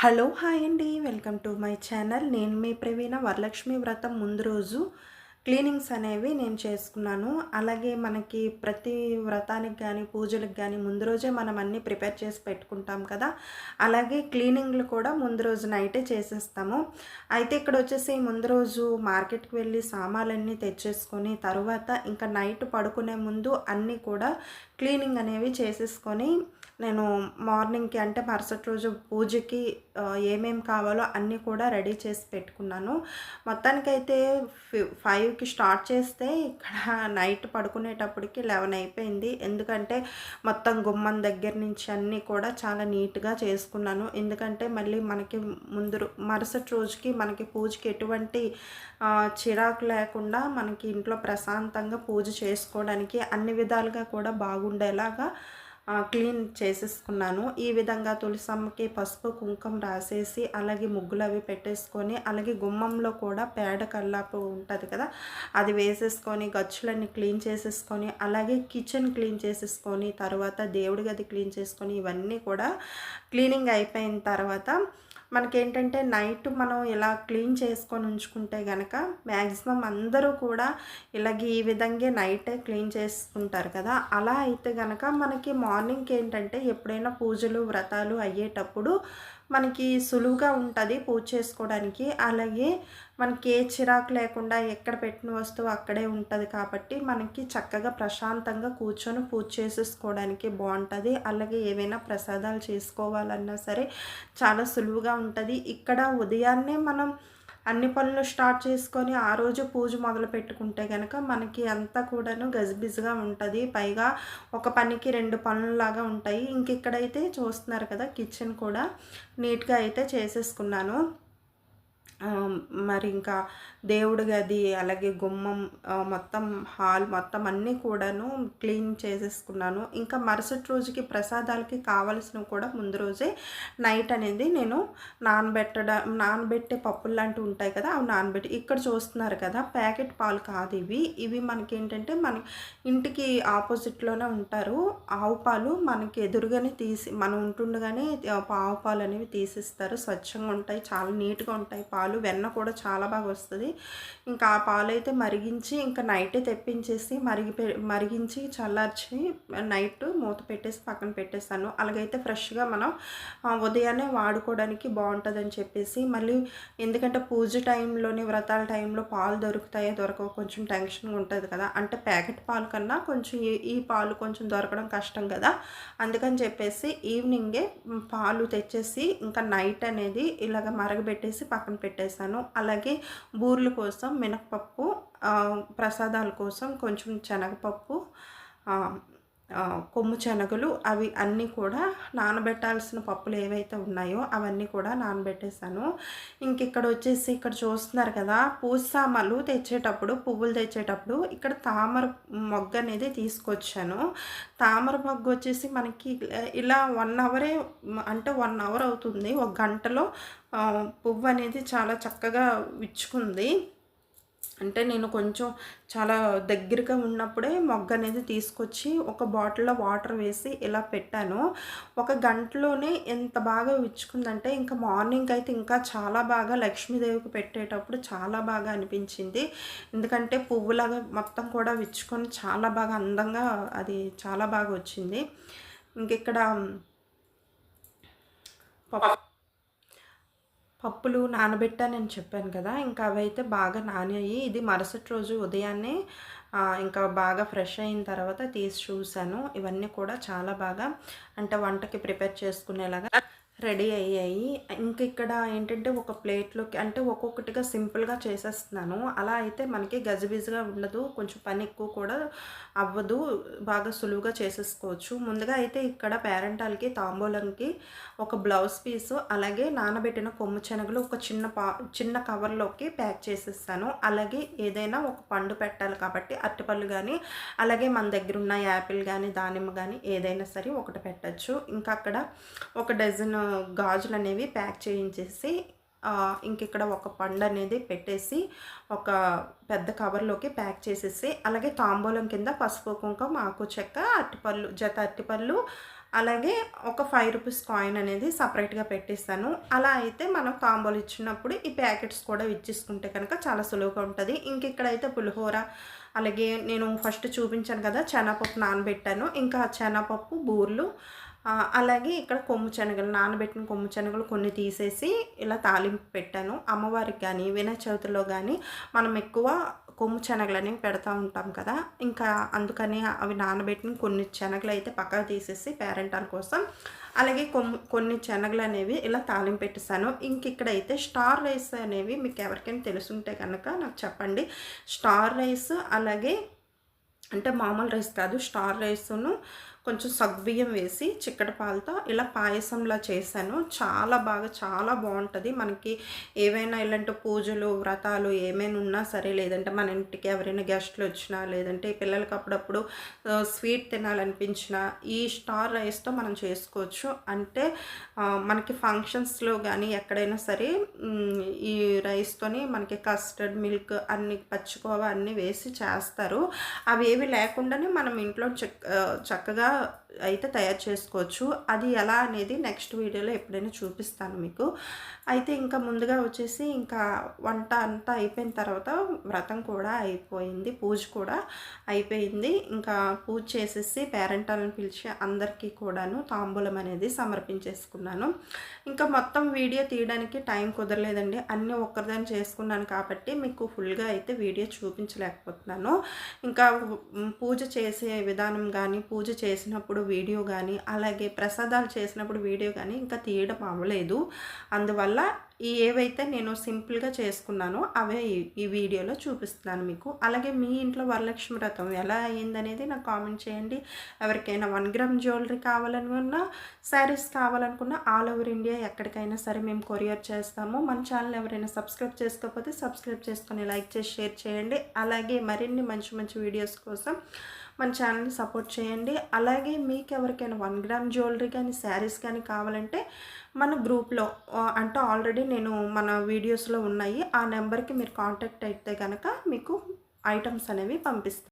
Hello hi అండి. Welcome to my channel. నేను మీ ప్రవీణ వరలక్ష్మి వ్రతం. ముందు రోజు క్లీనింగ్స్ అనేవి నేను చేసుకున్నాను. అలాగే మనకి ప్రతి వ్రతానికి కానీ పూజలకు కానీ ముందు రోజే మనం అన్నీ ప్రిపేర్ చేసి పెట్టుకుంటాం కదా. అలాగే క్లీనింగ్లు కూడా ముందు రోజు నైటే చేసేస్తాము. అయితే ఇక్కడ వచ్చేసి ముందు రోజు మార్కెట్కి వెళ్ళి సామాన్లన్నీ తెచ్చేసుకొని తర్వాత ఇంకా నైట్ పడుకునే ముందు అన్నీ కూడా క్లీనింగ్ అనేవి చేసేసుకొని నేను మార్నింగ్కి అంటే మరుసటి రోజు పూజకి ఏమేమి కావాలో అన్నీ కూడా రెడీ చేసి పెట్టుకున్నాను. మొత్తానికైతే ఫైవ్కి స్టార్ట్ చేస్తే ఇక్కడ నైట్ పడుకునేటప్పటికి లెవెన్ అయిపోయింది. ఎందుకంటే మొత్తం గుమ్మం దగ్గర నుంచి అన్నీ కూడా చాలా నీట్గా చేసుకున్నాను. ఎందుకంటే మళ్ళీ మనకి ముందు మరుసటి రోజుకి మనకి పూజకి ఎటువంటి చిరాకు లేకుండా మనకి ఇంట్లో ప్రశాంతంగా పూజ చేసుకోవడానికి అన్ని విధాలుగా కూడా ఉండేలాగా క్లీన్ చేసేసుకున్నాను. ఈ విధంగా తులసమ్మకి పసుపు కుంకుమ రాసేసి అలాగే ముగ్గులు అవి పెట్టేసుకొని అలాగే గుమ్మంలో కూడా పేడ కల్లాపు ఉంటుంది కదా అది వేసేసుకొని గచ్చులన్నీ క్లీన్ చేసేసుకొని అలాగే కిచెన్ క్లీన్ చేసేసుకొని తర్వాత దేవుడి గది క్లీన్ చేసుకొని ఇవన్నీ కూడా క్లీనింగ్ అయిపోయిన తర్వాత మనకేంటంటే నైట్ మనం ఇలా క్లీన్ చేసుకొని ఉంచుకుంటే కనుక మ్యాక్సిమం అందరూ కూడా ఇలాగ ఈ విధంగా నైటే క్లీన్ చేసుకుంటారు కదా. అలా అయితే కనుక మనకి మార్నింగ్కి ఏంటంటే ఎప్పుడైనా పూజలు వ్రతాలు అయ్యేటప్పుడు మనకి సులువుగా ఉంటుంది పూజ చేసుకోవడానికి. అలాగే మనకి ఏ చిరాకు లేకుండా ఎక్కడ పెట్టిన వస్తువు అక్కడే ఉంటుంది కాబట్టి మనకి చక్కగా ప్రశాంతంగా కూర్చొని పూజ చేసేసుకోవడానికి బాగుంటుంది. అలాగే ఏవైనా ప్రసాదాలు చేసుకోవాలన్నా సరే చాలా సులువుగా ఉంటుంది. ఇక్కడ ఉదయాన్నే మనం అన్ని పనులు స్టార్ట్ చేసుకొని ఆ రోజు పూజ మొదలు పెట్టుకుంటే కనుక మనకి అంతా కూడాను గజిబిజిగా ఉంటుంది. పైగా ఒక పనికి రెండు పనులలాగా ఉంటాయి. ఇంక ఇక్కడైతే చూస్తున్నారు కదా కిచెన్ కూడా నీట్గా అయితే చేసేసుకున్నాను. మరి ఇంకా దేవుడి గది అలాగే గుమ్మం మొత్తం హాల్ మొత్తం అన్నీ కూడాను క్లీన్ చేసేసుకున్నాను. ఇంకా మరుసటి రోజుకి ప్రసాదాలకి కావలసినవి కూడా ముందు రోజే నైట్ అనేది నేను నానబెట్టడం నానబెట్టే పప్పులు లాంటివి ఉంటాయి కదా అవి నానబెట్టి ఇక్కడ చూస్తున్నారు కదా ప్యాకెట్ పాలు కాదు ఇవి. ఇవి మనకి ఏంటంటే మన ఇంటికి ఆపోజిట్లోనే ఉంటారు. ఆవు పాలు మనకి ఎదురుగానే తీసి మనం ఉంటుండగానే ఆవు పాలు అనేవి తీసిస్తారు. స్వచ్ఛంగా ఉంటాయి చాలా నీట్గా ఉంటాయి పాలు. పాలు వెన్న కూడా చాలా బాగా వస్తుంది. ఇంకా ఆ పాలు అయితే మరిగించి ఇంకా నైటే తెప్పించేసి మరిగి మరిగించి చల్లార్చి నైట్ మూత పెట్టేసి పక్కన పెట్టేస్తాను. అలాగైతే ఫ్రెష్గా మనం ఉదయాన్నే వాడుకోవడానికి బాగుంటుందని చెప్పేసి మళ్ళీ ఎందుకంటే పూజ టైంలోని వ్రతాల టైంలో పాలు దొరుకుతాయో దొరకవు కొంచెం టెన్షన్గా ఉంటుంది కదా. అంటే ప్యాకెట్ పాలు కన్నా కొంచెం ఈ పాలు కొంచెం దొరకడం కష్టం కదా. అందుకని చెప్పేసి ఈవినింగే పాలు తెచ్చేసి ఇంకా నైట్ అనేది ఇలాగ మరగబెట్టేసి పక్కన పెట్టి పెట్టేశాను. అలాగే బూర్ల కోసం మినపప్పు ప్రసాదాల కోసం కొంచెం శనగపప్పు కొమ్ము శనగలు అవి అన్నీ కూడా నానబెట్టాల్సిన పప్పులు ఏవైతే ఉన్నాయో అవన్నీ కూడా నానబెట్టేశాను. ఇంక ఇక్కడ వచ్చేసి ఇక్కడ చూస్తున్నారు కదా పూసామలు తెచ్చేటప్పుడు పువ్వులు తెచ్చేటప్పుడు ఇక్కడ తామర మొగ్గ అనేది తీసుకొచ్చాను. తామర మొగ్గ వచ్చేసి మనకి ఇలా వన్ అవరే అంటే వన్ అవర్ అవుతుంది. ఒక గంటలో పువ్వు అనేది చాలా చక్కగా విచ్చుకుంది. అంటే నేను కొంచెం చాలా దగ్గరగా ఉన్నప్పుడే మొగ్గ అనేది తీసుకొచ్చి ఒక బాటిల్లో వాటర్ వేసి ఇలా పెట్టాను. ఒక గంటలోనే ఎంత బాగా విచ్చుకుందంటే ఇంకా మార్నింగ్ అయితే ఇంకా చాలా బాగా లక్ష్మీదేవికి పెట్టేటప్పుడు చాలా బాగా అనిపించింది. ఎందుకంటే పువ్వులాగా మొత్తం కూడా విచ్చుకొని చాలా బాగా అందంగా అది చాలా బాగా వచ్చింది. ఇంక ఇక్కడ పప్పులు నానబెట్టానని చెప్పాను కదా ఇంకా అవైతే బాగా నానాయి. ఇది మరుసటి రోజు ఉదయాన్నే ఇంకా బాగా ఫ్రెష్ అయిన తర్వాత తీసి చూశాను. ఇవన్నీ కూడా చాలా బాగా అంటే వంటకి ప్రిపేర్ చేసుకునేలాగా రెడీ అయ్యాయి. ఇంక ఇక్కడ ఏంటంటే ఒక ప్లేట్లోకి అంటే ఒక్కొక్కటిగా సింపుల్గా చేసేస్తున్నాను. అలా అయితే మనకి గజిబిజిగా ఉండదు. కొంచెం పని ఎక్కువ కూడా అవ్వదు. బాగా సులువుగా చేసేసుకోవచ్చు. ముందుగా అయితే ఇక్కడ పేరెంటాలకి తాంబూలంకి ఒక బ్లౌజ్ పీసు అలాగే నానబెట్టిన కొమ్ము శనగలు ఒక చిన్న పా చిన్న కవర్లోకి ప్యాక్ చేసేస్తాను. అలాగే ఏదైనా ఒక పండు పెట్టాలి కాబట్టి అరటిపళ్ళు కానీ అలాగే మన దగ్గర ఉన్న యాపిల్ కానీ దానిమ్మ కానీ ఏదైనా సరే ఒకటి పెట్టచ్చు. ఇంకా అక్కడ ఒక డజన్ గాజులు అనేవి ప్యాక్ చేయించేసి ఇంక ఇక్కడ ఒక పండు అనేది పెట్టేసి ఒక పెద్ద కవర్లోకి ప్యాక్ చేసేసి అలాగే తాంబూలం కింద పసుపు కుంకుమ ఆకు చెక్క అరటిపళ్ళు జత అరటిపళ్ళు అలాగే ఒక ఫైవ్ రూపీస్ కాయిన్ అనేది సపరేట్గా పెట్టిస్తాను. అలా అయితే మనం కాంబోలు ఇచ్చినప్పుడు ఈ ప్యాకెట్స్ కూడా ఇచ్చేసుకుంటే కనుక చాలా సులువుగా ఉంటుంది. ఇంకెక్కడైతే పులిహోర అలాగే నేను ఫస్ట్ చూపించాను కదా శనగపప్పు నానబెట్టాను. ఇంకా శనగపప్పు బూర్లు అలాగే ఇక్కడ కొమ్ము శనగలు నానబెట్టిన కొమ్ము శనగలు కొన్ని తీసేసి ఇలా తాలింపు పెట్టాను. అమ్మవారికి కానీ వినాయక చవితిలో కానీ మనం ఎక్కువ కొమ్ము శనగలు అనేవి పెడతా ఉంటాం కదా. ఇంకా అందుకని అవి నానబెట్టిన కొన్ని శనగలు అయితే పక్కకు తీసేసి పేరెంటాల కోసం అలాగే కొమ్ము కొన్ని శనగలు అనేవి ఇలా తాలింపు పెట్టేశాను. ఇంక ఇక్కడైతే స్టార్ రైస్ అనేవి మీకు ఎవరికైనా తెలుసుంటే కనుక నాకు చెప్పండి. స్టార్ రైస్ అలాగే అంటే మామూలు రైస్ కాదు స్టార్ రైస్ను కొంచెం సగ్బియ్యం వేసి చిక్కటి పాలతో ఇలా పాయసంలా చేశాను. చాలా బాగా చాలా బాగుంటుంది. మనకి ఏవైనా ఇలాంటి పూజలు వ్రతాలు ఏమైనా ఉన్నా సరే లేదంటే మన ఇంటికి ఎవరైనా గెస్ట్లు వచ్చినా లేదంటే పిల్లలకి అప్పుడప్పుడు స్వీట్ తినాలనిపించినా ఈ స్టార్ రైస్తో మనం చేసుకోవచ్చు. అంటే మనకి ఫంక్షన్స్లో కానీ ఎక్కడైనా సరే ఈ రైస్తోని మనకి కస్టర్డ్ మిల్క్ అన్ని పచ్చికోవ అన్నీ వేసి చేస్తారు. అవి ఏవి లేకుండానే మనం ఇంట్లో చక్ ఆ, చక్కగా అయితే తయారు చేసుకోవచ్చు. అది ఎలా అనేది నెక్స్ట్ వీడియోలో ఎప్పుడైనా చూపిస్తాను మీకు. అయితే ఇంకా ముందుగా వచ్చేసి ఇంకా వంట అంతా అయిపోయిన తర్వాత వ్రతం కూడా అయిపోయింది. పూజ కూడా అయిపోయింది. ఇంకా పూజ చేసేసి పేరెంటాలను పిలిచి అందరికీ కూడాను తాంబూలం అనేది సమర్పించేసుకున్నాను. ఇంకా మొత్తం వీడియో తీయడానికి టైం కుదరలేదండి. అన్నీ ఒక్కరిదాన్ని చేసుకున్నాను కాబట్టి మీకు ఫుల్గా అయితే వీడియో చూపించలేకపోతున్నాను. ఇంకా పూజ చేసే విధానం కానీ పూజ చేసినప్పుడు వీడియో కానీ అలాగే ప్రసాదాలు చేసినప్పుడు వీడియో కానీ ఇంకా తీయడం అవ్వలేదు. అందువల్ల ఈ ఏవైతే నేను సింపుల్గా చేసుకున్నానో అవే ఈ- ఈ వీడియోలో చూపిస్తున్నాను మీకు. అలాగే మీ ఇంట్లో వరలక్ష్మి వ్రతం ఎలా అయ్యిందనేది నాకు కామెంట్ చేయండి. ఎవరికైనా వన్ గ్రామ్ జ్యువెలరీ కావాలనుకున్నా శారీస్ కావాలనుకున్నా ఆల్ ఓవర్ ఇండియా ఎక్కడికైనా సరే మేము కొరియర్ చేస్తాము. మన ఛానల్ ఎవరైనా సబ్స్క్రైబ్ చేసుకోకపోతే సబ్స్క్రైబ్ చేసుకొని లైక్ చేసి షేర్ చేయండి. అలాగే మరిన్ని మంచి మంచి వీడియోస్ కోసం మన ఛానల్ని సపోర్ట్ చేయండి. అలాగే మీకు ఎవరికైనా వన్ గ్రామ్ జ్యువెలరీ కానీ శారీస్ కానీ కావాలంటే మన గ్రూప్లో అంటే ఆల్రెడీ నేను మన వీడియోస్లో ఉన్నాయి. ఆ నెంబర్కి మీరు కాంటాక్ట్ అయితే కనుక మీకు ఐటమ్స్ అనేవి పంపిస్తాను